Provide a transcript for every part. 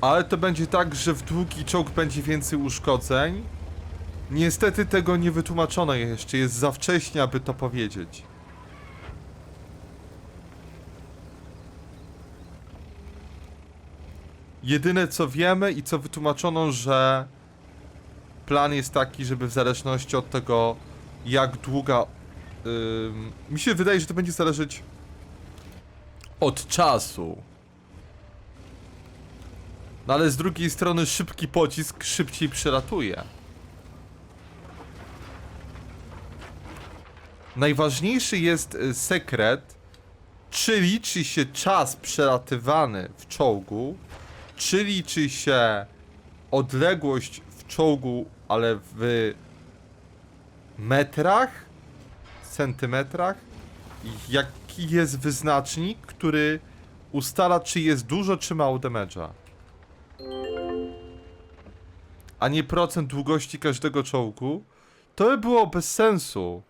Ale to będzie tak, że w długi czołg będzie więcej uszkodzeń. Niestety tego nie wytłumaczono jeszcze, jest za wcześnie, aby to powiedzieć. Jedyne co wiemy i co wytłumaczono, że plan jest taki, żeby w zależności od tego, jak długa. ym, mi się wydaje, że to będzie zależeć od czasu. No ale z drugiej strony szybki pocisk szybciej przelatuje. Najważniejszy jest y, sekret, czy liczy się czas przelatywany w czołgu, czy liczy się odległość w czołgu, ale w metrach, centymetrach? Jaki jest wyznacznik, który ustala, czy jest dużo, czy mało damage'a? A nie procent długości każdego czołgu? To by było bez sensu.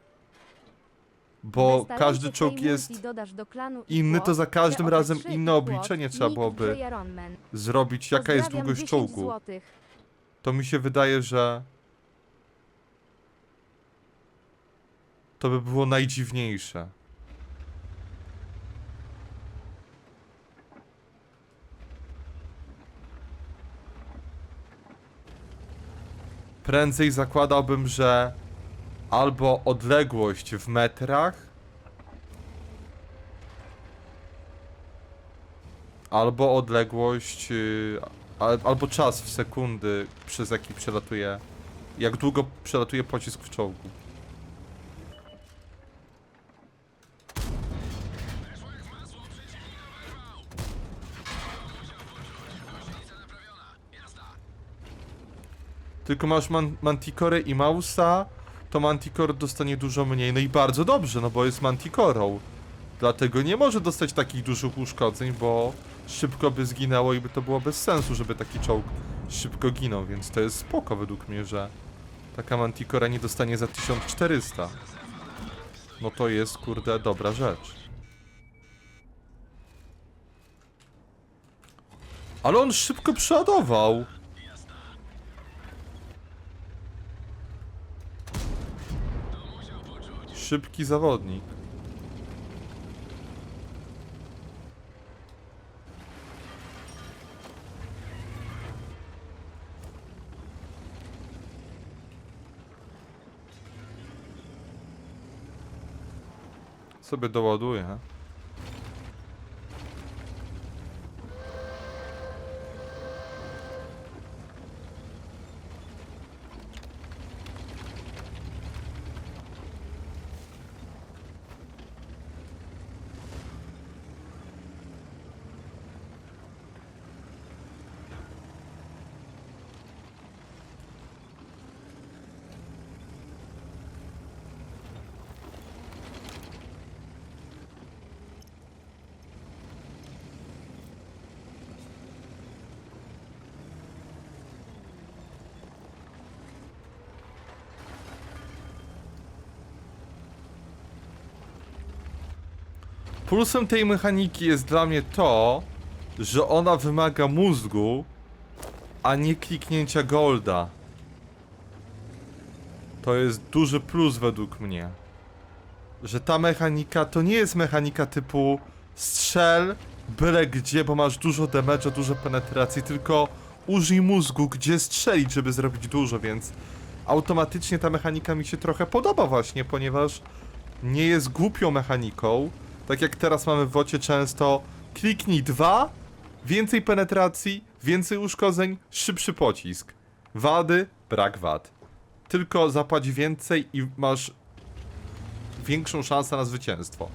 Bo Wystarczy każdy tej czołg multi jest dodasz do klanu inny, to za każdym TOP3 razem inne Equals, obliczenie trzeba byłoby. Ironman. zrobić. Jaka jest Pozdrawiam, długość 10 czołgu? złotych. To mi się wydaje, że to by było najdziwniejsze. Prędzej zakładałbym, że albo odległość w metrach, albo odległość, al, albo czas w sekundy, przez jaki przelatuje, jak długo przelatuje pocisk w czołgu. Tylko masz man Manticore i Mausa, to Manticore dostanie dużo mniej. No i bardzo dobrze, no bo jest Manticorą. Dlatego nie może dostać takich dużych uszkodzeń, bo szybko by zginęło i by to było bez sensu, żeby taki czołg szybko ginął, więc to jest spoko według mnie, że taka Manticora nie dostanie za 1400. No to jest, kurde, dobra rzecz. Ale on szybko przeładował. Szybki zawodnik. Sobie doładuję. Plusem tej mechaniki jest dla mnie to, że ona wymaga mózgu, a nie kliknięcia golda. To jest duży plus według mnie. Że ta mechanika to nie jest mechanika typu strzel byle gdzie, bo masz dużo damage'a, dużo penetracji, tylko użyj mózgu, gdzie strzelić, żeby zrobić dużo, więc automatycznie ta mechanika mi się trochę podoba właśnie, ponieważ nie jest głupią mechaniką. Tak jak teraz mamy w wocie często kliknij dwa, więcej penetracji, więcej uszkodzeń, szybszy pocisk. Wady, brak wad. Tylko zapłać więcej i masz większą szansę na zwycięstwo.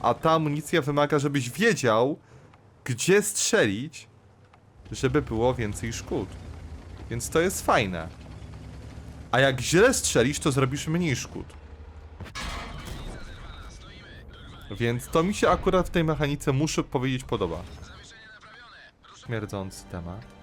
A ta amunicja wymaga, żebyś wiedział, gdzie strzelić, żeby było więcej szkód. Więc to jest fajne. A jak źle strzelisz, to zrobisz mniej szkód. Więc to mi się akurat w tej mechanice, muszę powiedzieć, podoba. Śmierdzący temat.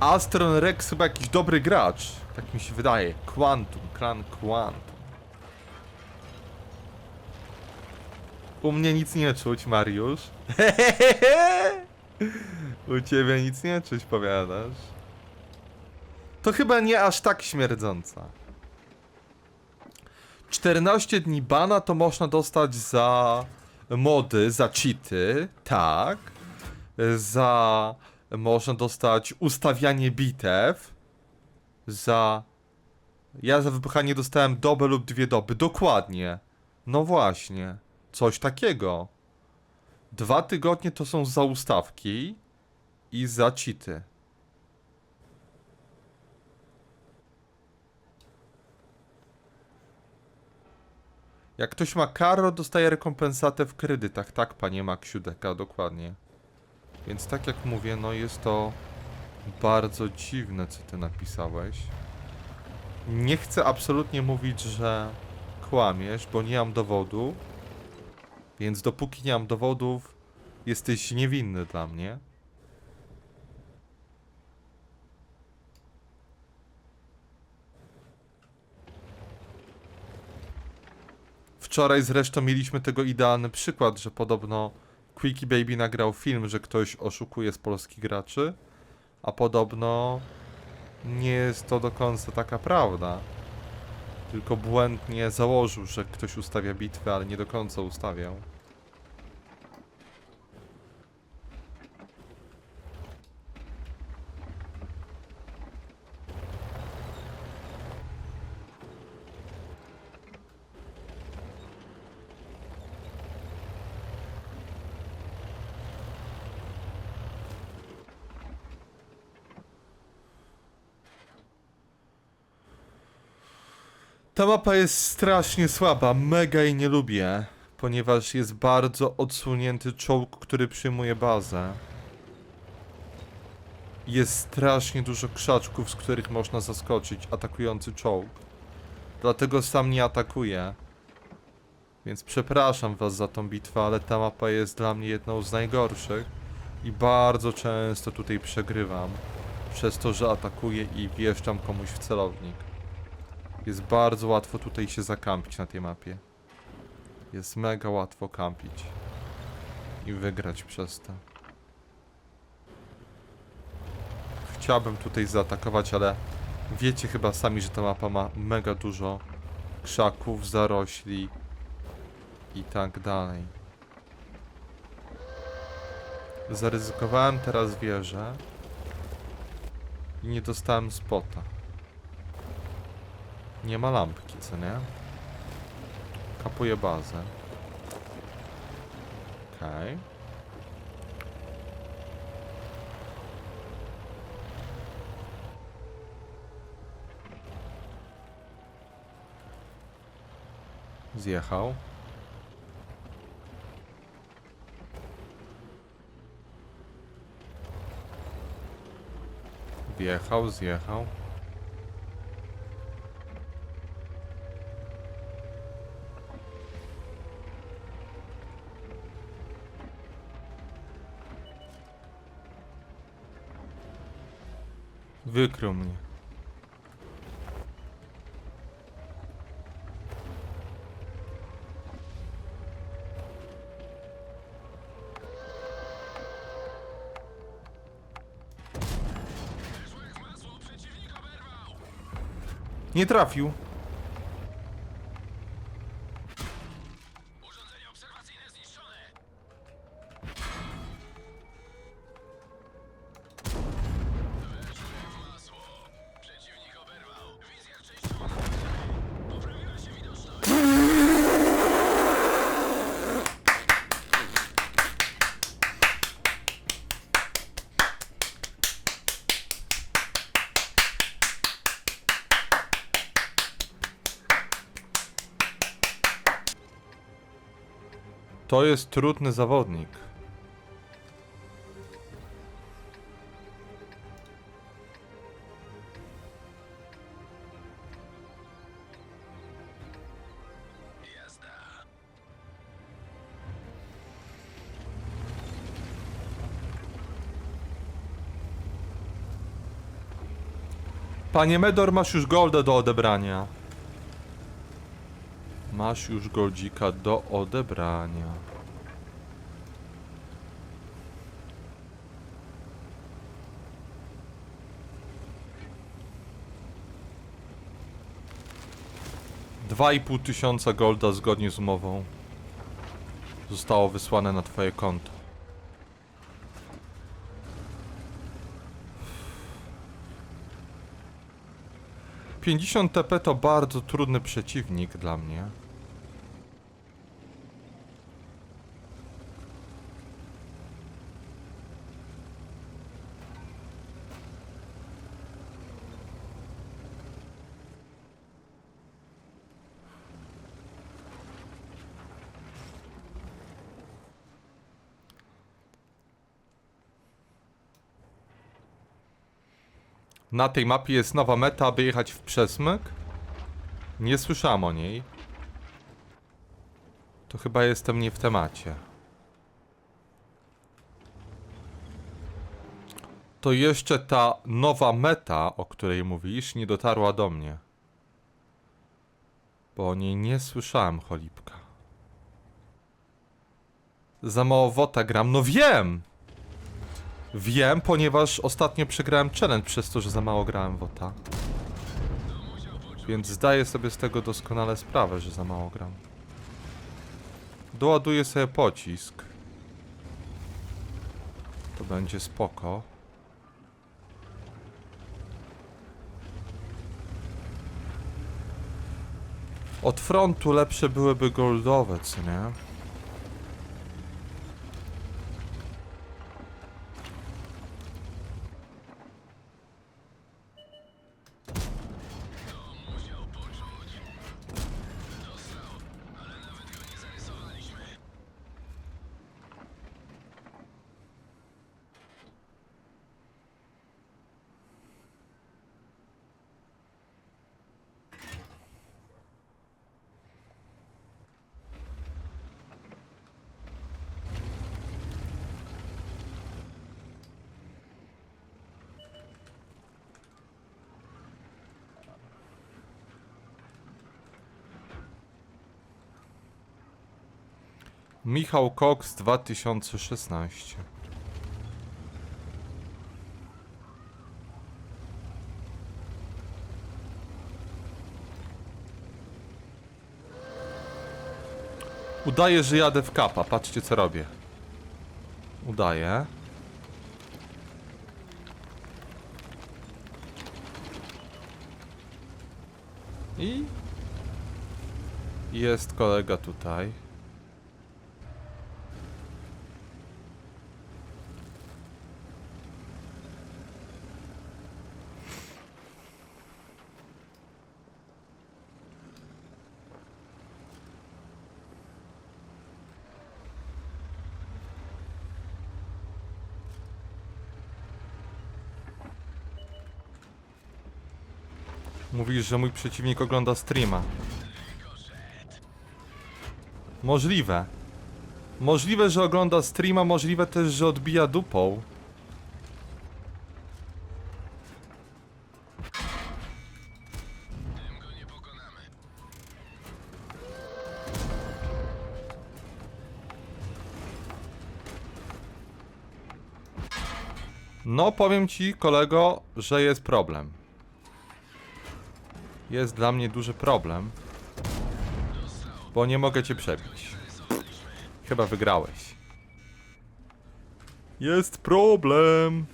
Astron Rex chyba jakiś dobry gracz. Tak mi się wydaje. Quantum, klan Quantum. U mnie nic nie czuć, Mariusz. U ciebie nic nie czuć, powiadasz. To chyba nie aż tak śmierdząca. 14 dni bana to można dostać za mody, za cheaty, tak. Za można dostać ustawianie bitew. Za ja za wybuchanie dostałem dobę lub dwie doby. Dokładnie. No właśnie. Coś takiego. Dwa tygodnie to są za ustawki i za cheaty. Jak ktoś ma karo, dostaje rekompensatę w kredytach. Tak, panie Maksiu Deka, dokładnie. Więc tak jak mówię, no jest to bardzo dziwne, co ty napisałeś. Nie chcę absolutnie mówić, że kłamiesz, bo nie mam dowodu. Więc dopóki nie mam dowodów, jesteś niewinny dla mnie. Wczoraj zresztą mieliśmy tego idealny przykład, że podobno Quickie Baby nagrał film, że ktoś oszukuje z polskich graczy, a podobno nie jest to do końca taka prawda. Tylko błędnie założył, że ktoś ustawia bitwę, ale nie do końca ustawiał. Ta mapa jest strasznie słaba, mega jej nie lubię, ponieważ jest bardzo odsunięty czołg, który przyjmuje bazę. Jest strasznie dużo krzaczków, z których można zaskoczyć atakujący czołg. Dlatego sam nie atakuję. Więc przepraszam was za tą bitwę, ale ta mapa jest dla mnie jedną z najgorszych. I bardzo często tutaj przegrywam. Przez to, że atakuję i wjeżdżam komuś w celownik. Jest bardzo łatwo tutaj się zakampić na tej mapie. Jest mega łatwo kampić. I wygrać przez to. Chciałbym tutaj zaatakować, ale wiecie chyba sami, że ta mapa ma mega dużo krzaków, zarośli i tak dalej. Zaryzykowałem teraz wieżę i nie dostałem spota. Nie ma lampki, co nie? Kapuję bazę. Okej. Zjechał. Wjechał, zjechał. Wykrył mnie. Nie trafił. To jest trudny zawodnik. Panie Medor, masz już golda do odebrania. Masz już goldzika do odebrania. Dwa i pół tysiąca golda zgodnie z umową zostało wysłane na twoje konto. Pięćdziesiąt TP to bardzo trudny przeciwnik dla mnie. Na tej mapie jest nowa meta, aby jechać w przesmyk. Nie słyszałem o niej. To chyba jestem nie w temacie. To jeszcze ta nowa meta, o której mówisz, nie dotarła do mnie. Bo o niej nie słyszałem, cholipka. Za mało wota gram. No wiem! Wiem, ponieważ ostatnio przegrałem challenge przez to, że za mało grałem WOTA. Więc zdaję sobie z tego doskonale sprawę, że za mało gram. Doładuję sobie pocisk. To będzie spoko. Od frontu lepsze byłyby goldowe, co nie? Michał Cox 2016 Udaję, że jadę w kapa. Patrzcie co robię. Udaję. I jest kolega tutaj. Mówisz, że mój przeciwnik ogląda streama. Możliwe. Możliwe, że ogląda streama, możliwe też, że odbija dupą. No, powiem ci, kolego, że jest problem. Jest dla mnie duży problem. Bo nie mogę cię przebić. Chyba wygrałeś. Jest problem.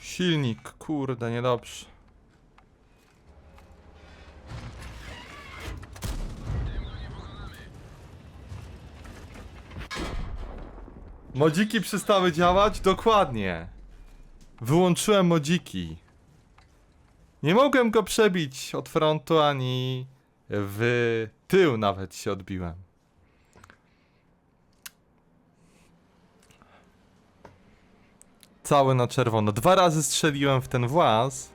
Silnik, kurde, niedobrze. Modziki przestały działać? Dokładnie. Wyłączyłem modziki. Nie mogłem go przebić od frontu ani w tył nawet się odbiłem. Cały na czerwono. Dwa razy strzeliłem w ten właz.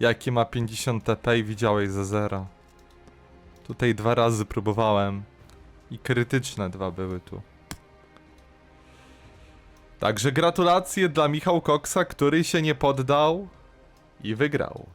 Jakie ma 50 TP i widziałeś za zero. Tutaj dwa razy próbowałem. I krytyczne dwa były tu. Także gratulacje dla Michał Koksa, który się nie poddał i wygrał.